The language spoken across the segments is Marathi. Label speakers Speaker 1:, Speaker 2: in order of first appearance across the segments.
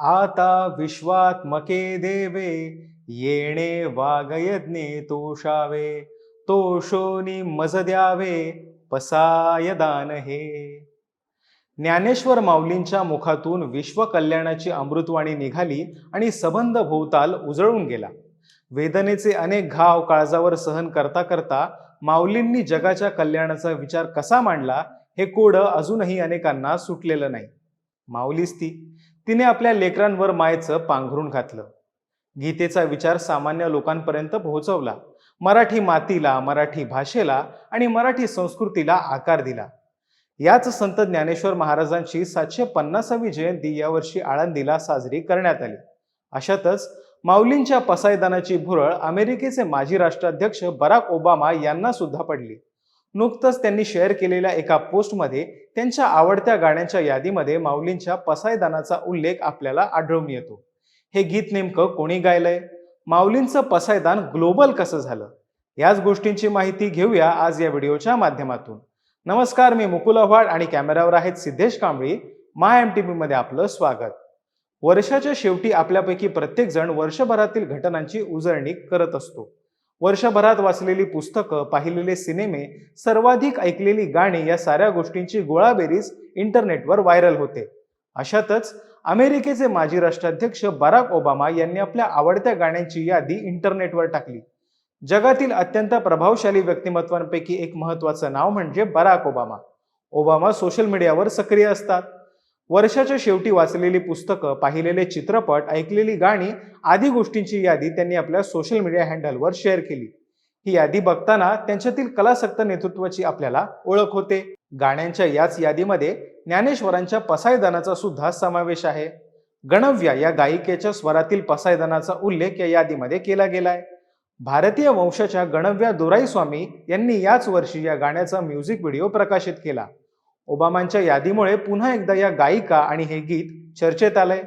Speaker 1: आता विश्वात्मके देवे येणे वागयज्ञे तोषावे तोषोनी मज द्यावे पसाय दान हे. ज्ञानेश्वर माऊलींच्या मुखातून विश्व कल्याणाची अमृतवाणी निघाली आणि सबंध भोवताल उजळून गेला. वेदनेचे अनेक घाव काळजावर सहन करता करता माऊलींनी जगाच्या कल्याणाचा विचार कसा मांडला हे कोडं अजूनही अनेकांना सुटलेलं नाही. माऊलीच ती. तिने आपल्या लेकरांवर मायेचं पांघरून घातलं. गीतेचा विचार सामान्य लोकांपर्यंत पोहोचवला. मराठी मातीला मराठी भाषेला आणि मराठी संस्कृतीला आकार दिला. याच संत ज्ञानेश्वर महाराजांची सातशे पन्नासावी जयंती यावर्षी आळंदीला साजरी करण्यात आली. अशातच माऊलींच्या पसायदानाची भुरळ अमेरिकेचे माजी राष्ट्राध्यक्ष बराक ओबामा यांना सुद्धा पडली. नुकतंच त्यांनी शेअर केलेल्या एका पोस्टमध्ये त्यांच्या आवडत्या गाण्यांच्या यादीमध्ये माऊलींच्या पसायदानाचा उल्लेख आपल्याला आढळून येतो. हे गीत नेमकं कोणी गायलंय? माऊलींचं पसायदान ग्लोबल कसं झालं? याच गोष्टींची माहिती घेऊया आज या व्हिडिओच्या माध्यमातून. नमस्कार मी मुकुल आव्हाड आणि कॅमेऱ्यावर आहेत सिद्धेश कांबळी. मा एम टी मध्ये आपलं स्वागत. वर्षाच्या शेवटी आपल्यापैकी प्रत्येकजण वर्षभरातील घटनांची उजळणी करत असतो. वर्षभरात वाचलेली पुस्तकं पाहिलेले सिनेमे सर्वाधिक ऐकलेली गाणी या साऱ्या गोष्टींची गोळाबेरीज इंटरनेटवर व्हायरल होते. अशातच अमेरिकेचे माजी राष्ट्राध्यक्ष बराक ओबामा यांनी आपल्या आवडत्या गाण्यांची यादी इंटरनेटवर टाकली. जगातील अत्यंत प्रभावशाली व्यक्तिमत्वांपैकी एक महत्वाचं नाव म्हणजे बराक ओबामा. ओबामा सोशल मीडियावर सक्रिय असतात. वर्षाच्या शेवटी वाचलेली पुस्तकं पाहिलेले चित्रपट ऐकलेली गाणी आदी गोष्टींची यादी त्यांनी आपल्या सोशल मीडिया हँडलवर शेअर केली. ही यादी बघताना त्यांच्यातील कलासक्त नेतृत्वाची आपल्याला ओळख होते. गाण्यांच्या याच यादीमध्ये ज्ञानेश्वरांच्या पसायदानाचा सुद्धा समावेश आहे. गणव्या या गायिकेच्या स्वरातील पसायदानाचा उल्लेख या यादीमध्ये केला गेलाय. भारतीय वंशाच्या गणव्या दोराई स्वामी यांनी याच वर्षी या गाण्याचा म्युझिक व्हिडिओ प्रकाशित केला. ओबामांच्या यादीमुळे पुन्हा एकदा या गायिका आणि हे गीत चर्चेत आलंय.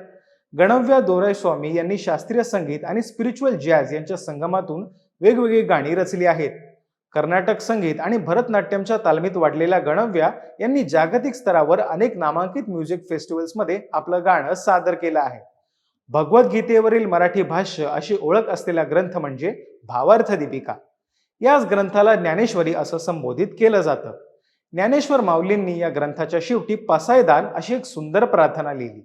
Speaker 1: गणव्या दोराई स्वामी यांनी शास्त्रीय संगीत आणि स्पिरिच्युअल जॅझ यांच्या संगमातून वेगवेगळी गाणी रचली आहेत. कर्नाटक संगीत आणि भरतनाट्यमच्या तालमीत वाढलेल्या गणव्या यांनी जागतिक स्तरावर अनेक नामांकित म्युझिक फेस्टिवल्समध्ये आपलं गाणं सादर केलं आहे. भगवद्गीतेवरील मराठी भाष्य अशी ओळख असलेला ग्रंथ म्हणजे भावार्थ दीपिका. याच ग्रंथाला ज्ञानेश्वरी असं संबोधित केलं जातं. ज्ञानेश्वर माऊलींनी या ग्रंथाच्या शेवटी पसायदान अशी एक सुंदर प्रार्थना लिहिली.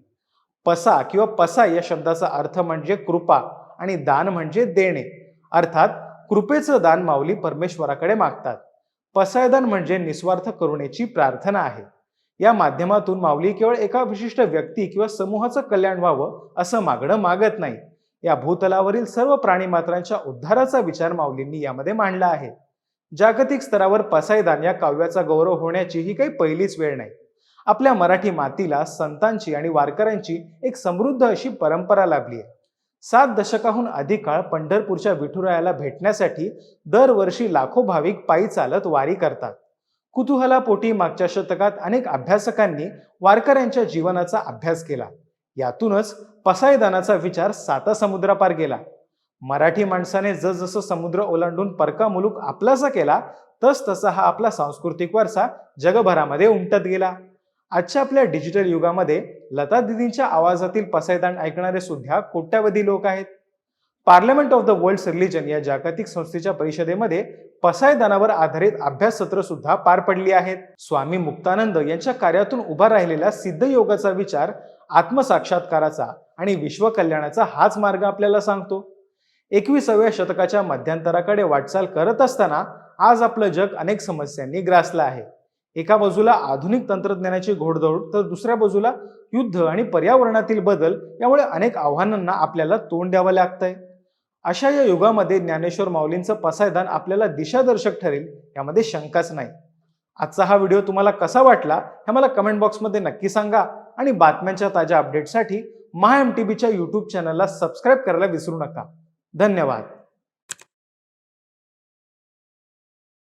Speaker 1: पसा किंवा पसा या शब्दाचा अर्थ म्हणजे कृपा आणि दान म्हणजे देणे. अर्थात कृपेचं दान माऊली परमेश्वराकडे मागतात. पसायदान म्हणजे निस्वार्थ करुणेची प्रार्थना आहे. या माध्यमातून माऊली केवळ एका विशिष्ट व्यक्ती किंवा समूहाचं कल्याण व्हावं असं मागणं मागत नाही. या भूतलावरील सर्व प्राणीमात्रांच्या उद्धाराचा विचार माऊलींनी यामध्ये मांडला आहे. जागतिक स्तरावर पसायदान या काव्याचा गौरव होण्याची ही काही पहिलीच वेळ नाही. आपल्या मराठी मातीला संतांची आणि वारकऱ्यांची एक समृद्ध अशी परंपरा लाभली आहे. सात दशकाहून अधिक काळ पंढरपूरच्या विठुरायाला भेटण्यासाठी दरवर्षी लाखो भाविक पायी चालत वारी करतात. कुतूहलापोटी मागच्या शतकात अनेक अभ्यासकांनी वारकऱ्यांच्या जीवनाचा अभ्यास केला. यातूनच पसायदानाचा विचार साता समुद्रापार गेला. मराठी माणसाने जसजसं समुद्र ओलांडून परका मुलूक आपलासा केला तस तसा हा आपला सांस्कृतिक वारसा जगभरामध्ये उमटत गेला. आजच्या आपल्या डिजिटल युगामध्ये लता दिदींच्या आवाजातील पसायदान ऐकणारे सुद्धा कोट्यावधी लोक आहेत. Parliament of the world religion या जागतिक संस्थेच्या परिषदेमध्ये पसायदानावर आधारित अभ्यास सत्र सुद्धा पार पडली आहेत. स्वामी मुक्तानंद यांच्या कार्यातून उभा राहिलेला सिद्ध योगाचा विचार आत्मसाक्षात्काराचा आणि विश्वकल्याणाचा हाच मार्ग आपल्याला सांगतो. एकविसाव्या शतकाच्या मध्यंतराकडे वाटचाल करत असताना आज आपलं जग अनेक समस्यांनी ग्रासलं आहे. एका बाजूला आधुनिक तंत्रज्ञानाची घोडदौड तर दुसऱ्या बाजूला युद्ध आणि पर्यावरणातील बदल यामुळे अनेक आव्हानांना आपल्याला तोंड द्यावं लागतंय. अशा या युगामध्ये ज्ञानेश्वर माऊलींचं पसायदान आपल्याला दिशादर्शक ठरेल यामध्ये शंकाच नाही. आजचा हा व्हिडिओ तुम्हाला कसा वाटला हे मला कमेंट बॉक्समध्ये नक्की सांगा आणि बातम्यांच्या ताज्या अपडेटसाठी महा एम टी बीच्या यूट्यूब चॅनलला सबस्क्राईब करायला विसरू नका. धन्यवाद.